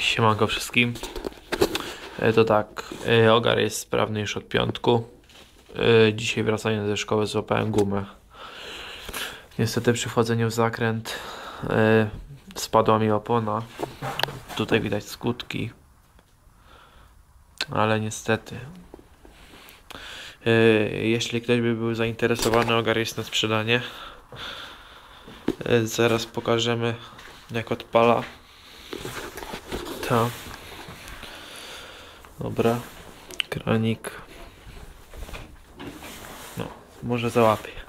Siemanko wszystkim. E, To tak, e, ogar jest sprawny już od piątku. E, Dzisiaj wracając ze szkoły złapałem gumę. Niestety przy wchodzeniu w zakręt spadła mi opona. Tutaj widać skutki. Ale niestety. Jeśli ktoś by był zainteresowany, ogar jest na sprzedanie. Zaraz pokażemy jak odpala. Dobra. Kranik. No, może załapie.